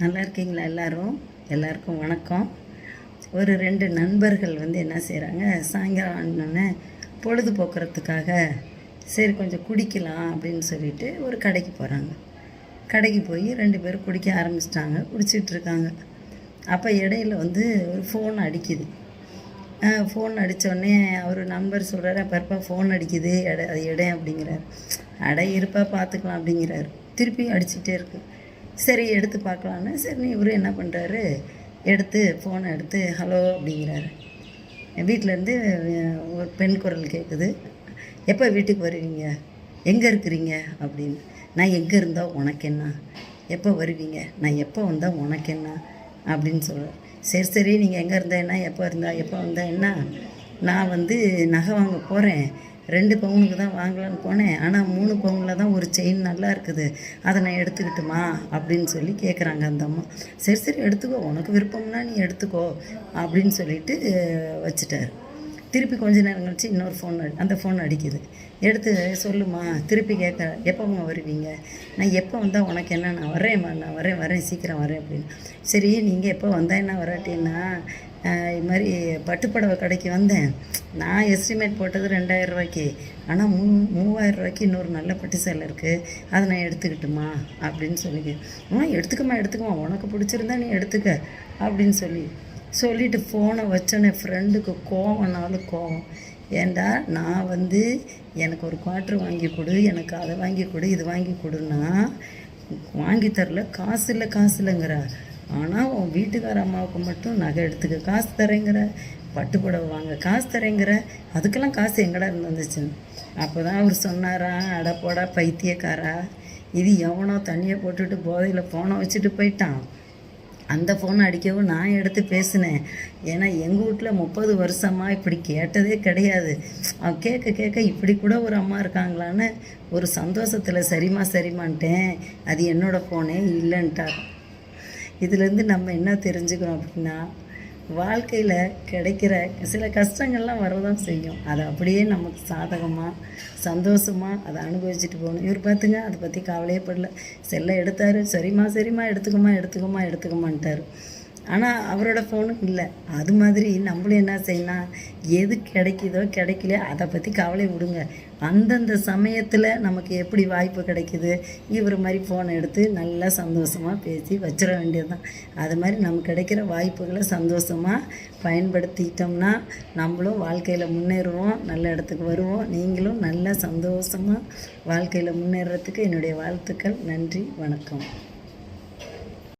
நல்லா இருக்கீங்களா எல்லாரும்? எல்லாருக்கும் வணக்கம். ஒரு ரெண்டு நண்பர்கள் வந்து என்ன செய்கிறாங்க சாயங்காலம் ஆனோடனே பொழுதுபோக்குறதுக்காக சரி கொஞ்சம் குடிக்கலாம் அப்படின்னு சொல்லிட்டு ஒரு கடைக்கு போகிறாங்க கடைக்கு போய் ரெண்டு பேரும் குடிக்க ஆரம்பிச்சிட்டாங்க குடிச்சிட்ருக்காங்க அப்போ இடையில வந்து ஒரு ஃபோன் அடிக்குது. ஃபோன் அடித்தோடனே அவர் நண்பர் சொல்கிறாரு பருப்பா ஃபோன் அடிக்குது எடை அது இடம் அப்படிங்கிறார். அடை இருப்பா பார்த்துக்கலாம் அப்படிங்கிறாரு. திருப்பி அடிச்சுட்டே இருக்குது சரி எடுத்து பார்க்கலான்னு சரி இவர் என்ன பண்ணுறாரு எடுத்து ஃபோனை எடுத்து ஹலோ அப்படிங்கிறாரு. வீட்டிலேருந்து ஒரு பெண் குரல் கேட்குது எப்போ வீட்டுக்கு வருவீங்க? எங்கே இருக்கிறீங்க? அப்படின்னு. நான் எங்கே இருந்தால் உனக்கு என்ன? எப்போ வருவீங்க? நான் எப்போ வந்தால் உனக்கு என்ன? அப்படின்னு சொல்கிறேன் சரி சரி நீங்கள் எங்கே இருந்தால் என்ன? எப்போ இருந்தால் எப்போ வந்தால் என்ன? நான் வந்து நகை வாங்க போகிறேன் ரெண்டு பவுனுக்கு தான் வாங்கலான்னு போனேன். ஆனால் மூணு பவுனில் தான் ஒரு செயின் நல்லா இருக்குது. அதை நான் எடுத்துக்கிட்டுமா? அப்படின்னு சொல்லி கேட்குறாங்க அந்த அம்மா. சரி சரி எடுத்துக்கோ. உனக்கு விருப்பம்னா நீ எடுத்துக்கோ அப்படின்னு சொல்லிட்டு வச்சுட்டார். திருப்பி கொஞ்ச நேரம் கழிச்சு இன்னொரு ஃபோன் அந்த ஃபோன் அடிக்குது. எடுத்து சொல்லுமா திருப்பி கேட்க எப்போம்மா வருவீங்க? நான் எப்போ வந்தால் உனக்கு என்ன நான் வரேன்மா நான் வரேன் வரேன் சீக்கிரம் வரேன் அப்படின்னு. சரி நீங்கள் எப்போ வந்தால் என்ன வராட்டின்னா இது மாதிரி பட்டுப்படவை கடைக்கு வந்தேன். நான் எஸ்டிமேட் போட்டது ரெண்டாயிரம் ரூபாய்க்கு. ஆனால் மூ மூவாயிரம் ரூபாய்க்கு இன்னொரு நல்ல பட்டு சேலை இருக்குது அதை நான் எடுத்துக்கிட்டுமா? அப்படின்னு சொல்லி ஆ எடுத்துக்கம்மா எடுத்துக்கம்மா. உனக்கு பிடிச்சிருந்தா நீ எடுத்துக்க அப்படின்னு சொல்லி சொல்லிட்டு ஃபோனை வச்சோன்னே ஃப்ரெண்டுக்கு கோவம்னாலும் கோவம். ஏண்டா நான் வந்து எனக்கு ஒரு குவாட்ரு வாங்கி கொடு எனக்கு அதை வாங்கி கொடு இது வாங்கி கொடுன்னா வாங்கி தரல காசு இல்லை காசு இல்லைங்கிற. ஆனால் உன் வீட்டுக்கார அம்மாவுக்கு மட்டும் நகை எடுத்துக்க காசு தரேங்கிற. பட்டு புடவை வாங்க காசு தரேங்கிற. அதுக்கெல்லாம் காசு எங்கடா இருந்து வந்துச்சுன்னு அப்போ தான் அவர் சொன்னாரா அட போடா பைத்தியக்காரா. இது எவனோ தண்ணியை போட்டுட்டு போதையில் ஃபோனை வச்சுட்டு போயிட்டான். அந்த ஃபோனை அடிக்கவும் நான் எடுத்து பேசினேன். ஏன்னா எங்கள் வீட்டில் முப்பது வருஷமாக இப்படி கேட்டதே கிடையாது. அவன் கேட்க கேட்க இப்படி கூட ஒரு அம்மா இருக்காங்களான்னு ஒரு சந்தோஷத்தில் சரிம்மா சரிமான்ட்டேன் அது என்னோடய ஃபோனே இல்லைன்ட்டார் இதுலேருந்து நம்ம என்ன தெரிஞ்சுக்கிறோம் அப்படின்னா வாழ்க்கையில் கிடைக்கிற சில கஷ்டங்கள்லாம் வரதான் செய்யும். அதை அப்படியே நமக்கு சாதகமாக சந்தோஷமாக அதை அனுபவிச்சுட்டு போகணும். இவர் பார்த்துங்க அதை பற்றி கவலையே படல. செல்லை எடுத்தார். சரிம்மா சரிம்மா எடுத்துக்கோமா எடுத்துக்கோமா எடுத்துக்கோமான்ட்டார் ஆனால் அவரோட ஃபோனும் இல்லை. அது மாதிரி நம்மளும் என்ன செய்யணும் எது கிடைக்குதோ கிடைக்கல அதை பற்றி கவலை விடுங்க. அந்தந்த சமயத்தில் நமக்கு எப்படி வாய்ப்பு கிடைக்குது இவர் மாதிரி ஃபோனை எடுத்து நல்லா சந்தோஷமாக பேசி வச்சிட வேண்டியதுதான். அது மாதிரி நமக்கு கிடைக்கிற வாய்ப்புகளை சந்தோஷமாக பயன்படுத்திக்கிட்டோம்னா நம்மளும் வாழ்க்கையில் முன்னேறுவோம் நல்ல இடத்துக்கு வருவோம். நீங்களும் நல்லா சந்தோஷமாக வாழ்க்கையில் முன்னேறத்துக்கு என்னுடைய வாழ்த்துக்கள். நன்றி வணக்கம்.